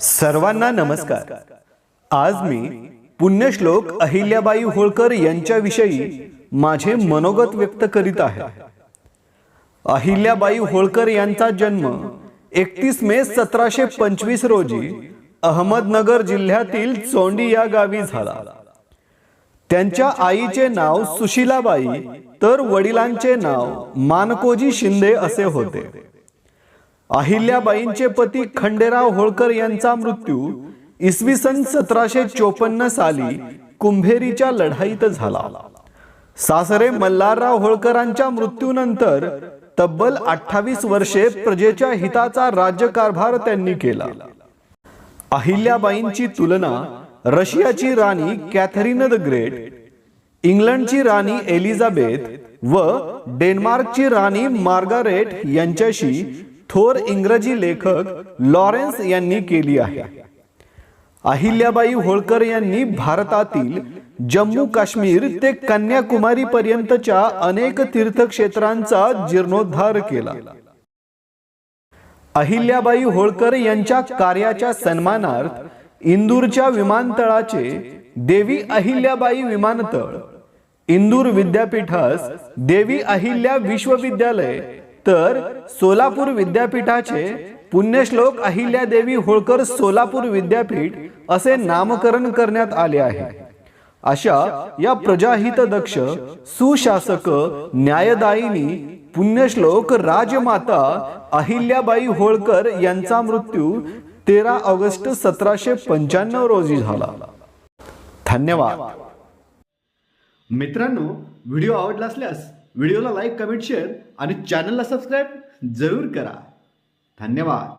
सर्वांना नमस्कार. आज मी पुण्यश्लोक अहिल्याबाई होळकर यांच्याविषयी माझे मनोगत व्यक्त करीत आहे. अहिल्याबाई होळकर यांचा जन्म एकतीस मे सतराशे पंचवीस रोजी अहमदनगर जिल्ह्यातील चोंडी या गावी झाला. त्यांच्या आईचे नाव सुशीलाबाई तर वडिलांचे नाव मानकोजी शिंदे असे होते. अहिल्याबाईंचे पती खंडेराव होळकर यांचा मृत्यू इसवी सन सतराशे चोपन्न साली कुंभेरीच्या लढाईत झाला. सासरे मल्हारराव होळकरांच्या मृत्यूनंतर तब्बल अठ्ठावीस वर्षे प्रजेच्या हिताचा राज्यकारभार त्यांनी केला. अहिल्याबाईंची तुलना रशियाची राणी कॅथरीन द ग्रेट इंग्लंडची राणी एलिझाबेथ व डेन्मार्कची राणी मार्गारेट यांच्याशी थोर इंग्रजी लेखक लॉरेन्स यांनी केली आहे. अहिल्याबाई होळकर यांनी भारतातील जम्मू काश्मीर ते कन्याकुमारी पर्यंतच्या अनेक तीर्थक्षेत्रांचा जीर्णोद्धार केला. अहिल्याबाई होळकर यांच्या कार्याच्या सन्मानार्थ इंदूरच्या विमानतळाचे देवी अहिल्याबाई विमानतळ इंदूर विद्यापीठास देवी अहिल्या विश्वविद्यालय तर सोलापूर विद्यापीठाचे पुण्यश्लोक अहिल्यादेवी होळकर सोलापूर विद्यापीठ असे नामकरण करण्यात आले आहे. अशा या प्रजाहित दक्ष सुशासक न्यायदायिनी पुण्यश्लोक राजमाता अहिल्याबाई होळकर यांचा मृत्यू तेरा ऑगस्ट सतराशे पंच्याण्णव रोजी झाला. धन्यवाद. मित्रांनो व्हिडिओ आवडला असल्यास व्हिडिओला लाईक कमेंट शेअर आणि चॅनलला सबस्क्राईब जरूर करा. धन्यवाद.